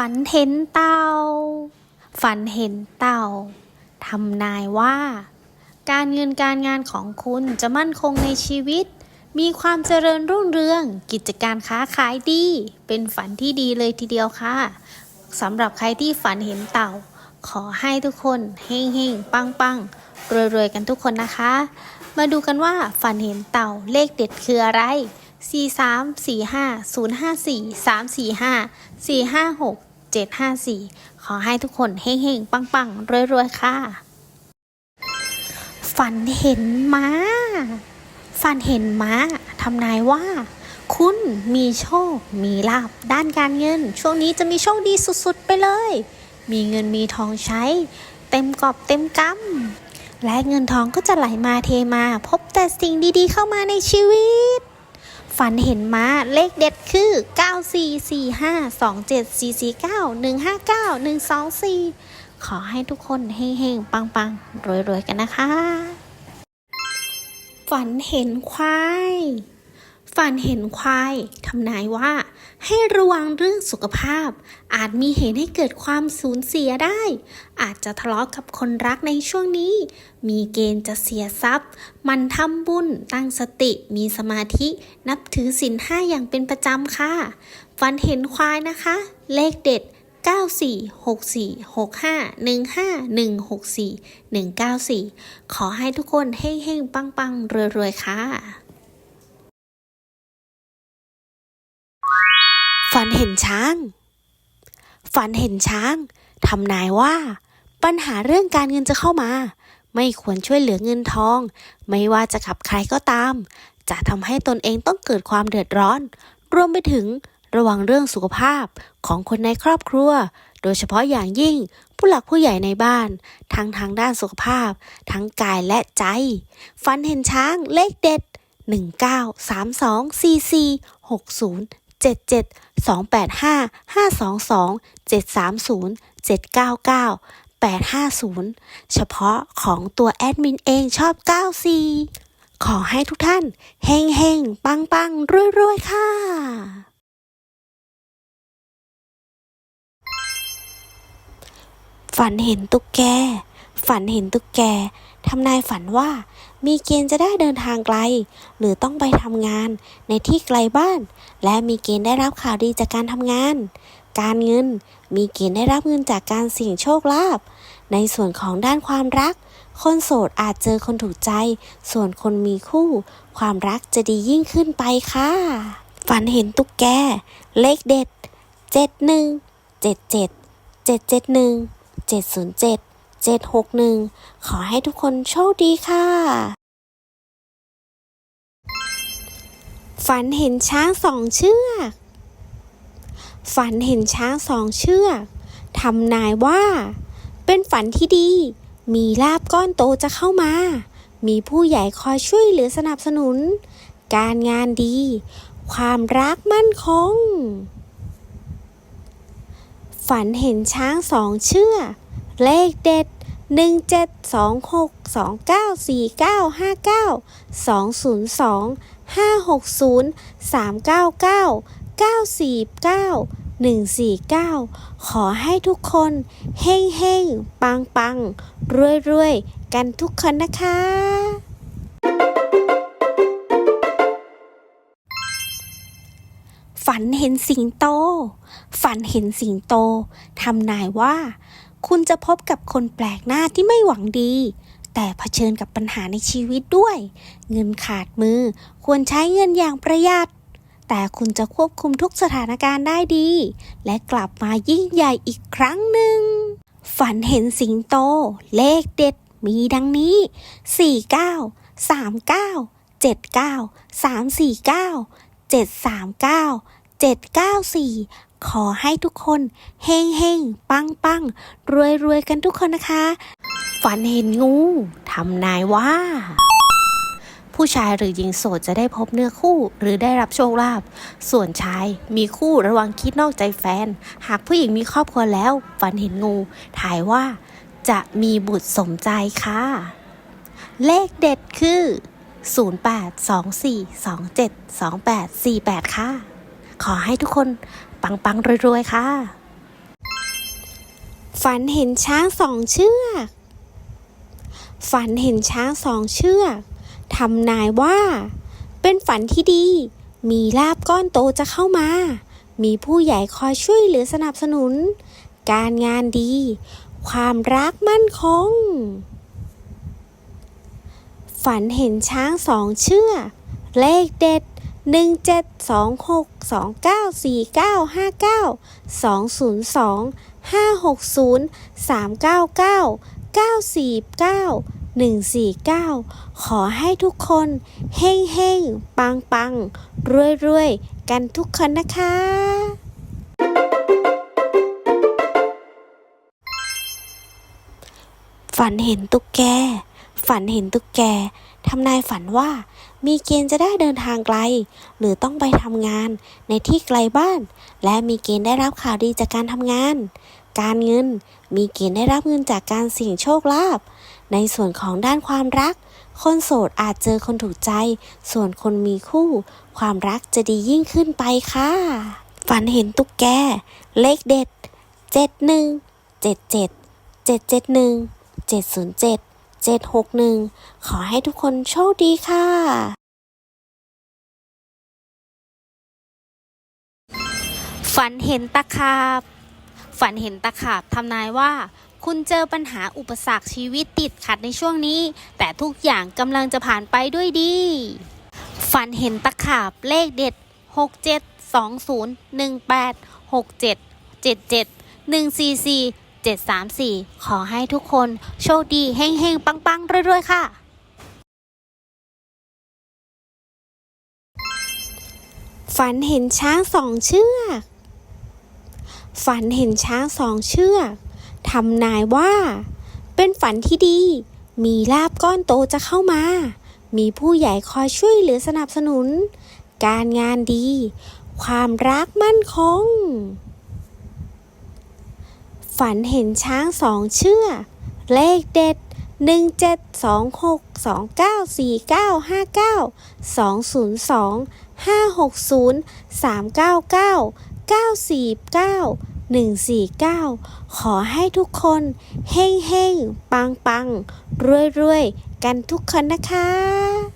ฝันเห็นเต่า ฝันเห็นเต่า ทำนายว่า การเงินการงานของคุณจะมั่นคงในชีวิต มีความเจริญรุ่งเรือง กิจการค้าขายดี เป็นฝันที่ดีเลยทีเดียวค่ะ สำหรับใครที่ฝันเห็นเต่า ขอให้ทุกคนเฮงเฮงปังปังรวยๆ กันทุกคนนะคะ มาดูกันว่าฝันเห็นเต่าเลขเด็ดคืออะไร4 3 4 5 0 5 4 3 4 5 4 5 6 7 5 4 ขอให้ทุกคนเฮงเฮงปังปังรวยๆ ค่ะ ฝันเห็นม้า ฝันเห็นม้าทำนายว่า คุณมีโชค มีลาบด้านการเงิน ช่วงนี้จะมีโชคดีสุดๆ ไปเลย มีเงินมีทองใช้ เต็มกอบเต็มกำและเงินทองก็จะไหลมาเทมา พบแต่สิ่งดีๆเข้ามาในชีวิต ฝันเห็นม้าเลขเด็ดคือ 944527449159 124 ขอให้ทุกคนเฮงๆ ปังๆ รวยๆ กันนะคะ ฝันเห็นควาย ฝันเห็นควายทำนายว่า ให้ระวังเรื่องสุขภาพ อาจมีเหตุให้เกิดความสูญเสียได้ อาจจะทะเลาะกับคนรักในช่วงนี้ มีเกณฑ์จะเสียทรัพย์ มันทำบุญตั้งสติมีสมาธินับถือศีลห้าอย่างเป็นประจำค่ะ ฝันเห็นควายนะคะ เลขเด็ด 94646515164194 ขอให้ทุกคนเฮ้งๆปังๆรวยๆ ค่ะ ฝันเห็นช้าง ฝันเห็นช้างทำนายว่า ปัญหาเรื่องการเงินจะเข้ามา ไม่ควรช่วยเหลือเงินทอง ไม่ว่าจะขับใครก็ตาม จะทำให้ตนเองต้องเกิดความเดือดร้อน รวมไปถึงระวังเรื่องสุขภาพของคนในครอบครัว โดยเฉพาะอย่างยิ่งผู้หลักผู้ใหญ่ในบ้าน ทั้งทางด้านสุขภาพ ทั้งกายและใจ ฝันเห็นช้างเลขเด็ด 19324460 77 285 522 730 799 850 เฉพาะของตัวแอดมินเองชอบ 94 ขอให้ทุกท่านเฮงเฮงปังปังรวยรวยๆค่ะฝันเห็นตุ๊กแก ฝันเห็นตุ๊กแกทำนายฝันว่า มีเกณฑ์จะได้เดินทางไกล หรือต้องไปทำงานในที่ไกลบ้าน และมีเกณฑ์ได้รับข่าวดีจากการทำงาน การเงินมีเกณฑ์ได้รับเงินจากการเสี่ยงโชคลาภในส่วนของด้านความรัก คนโสดอาจเจอคนถูกใจ ส่วนคนมีคู่ ความรักจะดียิ่งขึ้นไปค่ะ ฝันเห็นตุ๊กแก เลขเด็ด 71 77 771 707 761 ขอให้ทุกคนโชคดีค่ะ ฝันเห็นช้างสองเชือก ฝันเห็นช้างสองเชือกทำนายว่า เป็นฝันที่ดี มีลาบก้อนโตจะเข้ามา มีผู้ใหญ่คอยช่วยเหลือสนับสนุน การงานดี ความรักมั่นคง ฝันเห็นช้างสองเชือก เลขเด็ด 1 7 2 6 2 9 4 9 5 9 2 0 2 5 6 0 3 9 9 9 4 9 1 4 9 ขอให้ทุกคนเฮงเฮงปังปังรวยรวยกันทุกคนนะคะฝันเห็นสิงโต ฝันเห็นสิงโต ทำนายว่า คุณจะพบกับคนแปลกหน้าที่ไม่หวังดี แต่เผชิญกับปัญหาในชีวิตด้วย เงินขาดมือควรใช้เงินอย่างประหยัด แต่คุณจะควบคุมทุกสถานการณ์ได้ดี และกลับมายิ่งใหญ่อีกครั้งหนึ่ง ฝันเห็นสิงโต เลขเด็ดมีดังนี้ 49 39 79 349 739 794 ขอให้ทุกคนเฮงเฮงปังปังรวยรวยกันทุกคนนะคะ ฝันเห็นงูทำนายว่า ผู้ชายหรือหญิงโสดจะได้พบเนื้อคู่หรือได้รับโชคลาภส่วนชายมีคู่ระวังคิดนอกใจแฟน หากผู้หญิงมีครอบครัวแล้ว ฝันเห็นงู ถ่ายว่าจะมีบุตรสมใจค่ะ เลขเด็ดคือ 0824272848 ค่ะ ขอให้ทุกคน ปังๆรวยๆค่ะ ฝันเห็นช้างสองเชือก ฝันเห็นช้างสองเชือกทำนายว่า เป็นฝันที่ดี มีลาบก้อนโตจะเข้ามา มีผู้ใหญ่คอยช่วยเหลือสนับสนุน การงานดี ความรักมั่นคง ฝันเห็นช้างสองเชือกเลขเด็ด 1 7 2 6 2 9 4 9 5 9 2 0 2 5 6 0 3 9 9 9 4 9 1 4 9 ขอให้ทุกคนเฮ่งเฮ่งปังปังรวยรวยกันทุกคนนะคะฝันเห็นตุ๊กแก ฝันเห็นตุ๊กแกทำนายฝันว่า มีเกณฑ์จะได้เดินทางไกล หรือต้องไปทำงานในที่ไกลบ้าน และมีเกณฑ์ได้รับข่าวดีจากการทำงาน การเงินมีเกณฑ์ได้รับเงินจากการเสี่ยงโชคลาภในส่วนของด้านความรัก คนโสดอาจเจอคนถูกใจ ส่วนคนมีคู่ ความรักจะดียิ่งขึ้นไปค่ะ ฝันเห็นตุ๊กแก เลขเด็ดเจ็ดห นึ่งเจ็ดหกหนึ่งขอให้ทุกคนโชคดีค่ะฝันเห็นตะขาบ ฝันเห็นตะขาบทำนายว่า คุณเจอปัญหาอุปสรรคชีวิตติดขัดในช่วงนี้ แต่ทุกอย่างกำลังจะผ่านไปด้วยดี ฝันเห็นตะขาบเลขเด็ด 6 7 2 0 1 8 6 7 7 7 1 4 4 7 3 4 ขอให้ทุกคนโชคดีเฮงเฮงปังปังๆรวยๆ ค่ะ ฝันเห็นช้างสองเชือก ฝันเห็นช้างสองเชือกทำนายว่า เป็นฝันที่ดี มีลาบก้อนโตจะเข้ามา มีผู้ใหญ่คอยช่วยเหลือสนับสนุน การงานดี ความรักมั่นคง ฝันเห็นช้างสองเชือกเลขเด็ด 1 7 2 6 2 9 4 9 5 9 2 0 2 5 6 0 3 9 9 9 4 9 1 4 9 ขอให้ทุกคนเฮ่งเฮ่งปังปังรวยรวยกันทุกคนนะคะ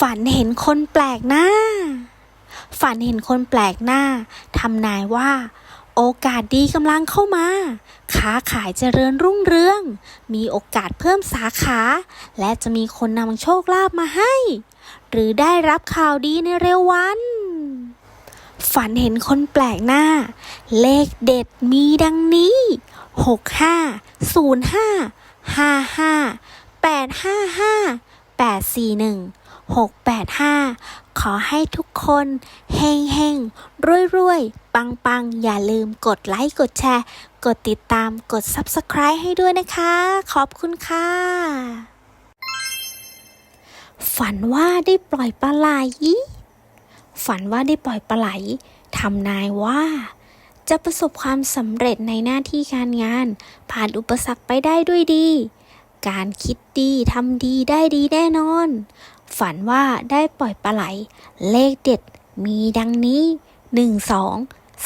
ฝันเห็นคนแปลกหน้า ฝันเห็นคนแปลกหน้าทำนายว่า โอกาสดีกำลังเข้ามา ค้าขายเจริญรุ่งเรือง มีโอกาสเพิ่มสาขา และจะมีคนนำโชคลาภมาให้ หรือได้รับข่าวดีในเร็ววัน ฝันเห็นคนแปลกหน้า เลขเด็ดมีดังนี้ 6 5 0 5 6 8 5 ขอให้ทุกคนเฮงเฮงรวยรวยปังปังอย่าลืมกดไลค์ กดแชร์ กดติดตามกด Subscribe ให้ด้วยนะคะ ขอบคุณค่ะ ฝันว่าได้ปล่อยปลาไหล ฝันว่าได้ปล่อยปลาไหลทำนายว่าจะประสบความสำเร็จในหน้าที่การงาน ผ่านอุปสรรคไปได้ด้วยดี การคิดดีทำดีได้ดีแน่นอน ฝันว่าได้ปล่อยปลาไหล เลขเด็ดมีดังนี้ 1 2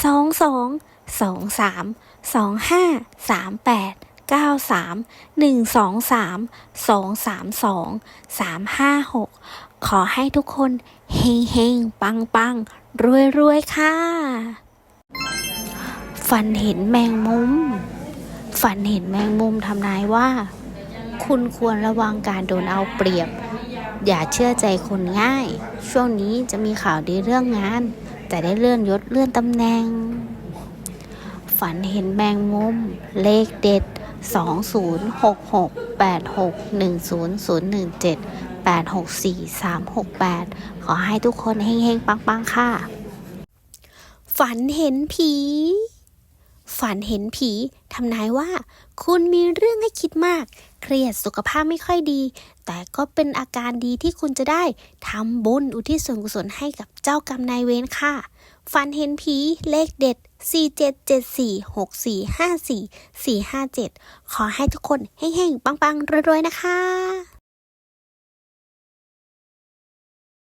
2 2 2 3 2 5 3 8 9 3 1 2 3 2 3 2 3 5 6 ขอให้ทุกคนเฮงเฮงปังปังรวยรวยค่ะ ฝันเห็นแมงมุม ฝันเห็นแมงมุมทำนายว่า คุณควรระวังการโดนเอาเปรียบ อย่าเชื่อใจคนง่าย ช่วงนี้จะมีข่าวดีเรื่องงาน แต่ได้เลื่อนยศเลื่อนตำแหน่ง ฝันเห็นแมงมุม เลขเด็ด 2066 86 10017 864 368ขอให้ทุกคนเฮงๆ ปังๆ ค่ะ ฝันเห็นผี ฝันเห็นผี ทำนายว่า คุณมีเรื่องให้คิดมาก เครียดสุขภาพไม่ค่อยดี แต่ก็เป็นอาการดีที่คุณจะได้ทำบุญอุทิศส่วนกุศลให้กับเจ้ากรรมนายเวรค่ะ ฝันเห็นผีเลขเด็ด 47746454 457 ขอให้ทุกคนเฮงๆ ปังๆรวยๆ นะคะ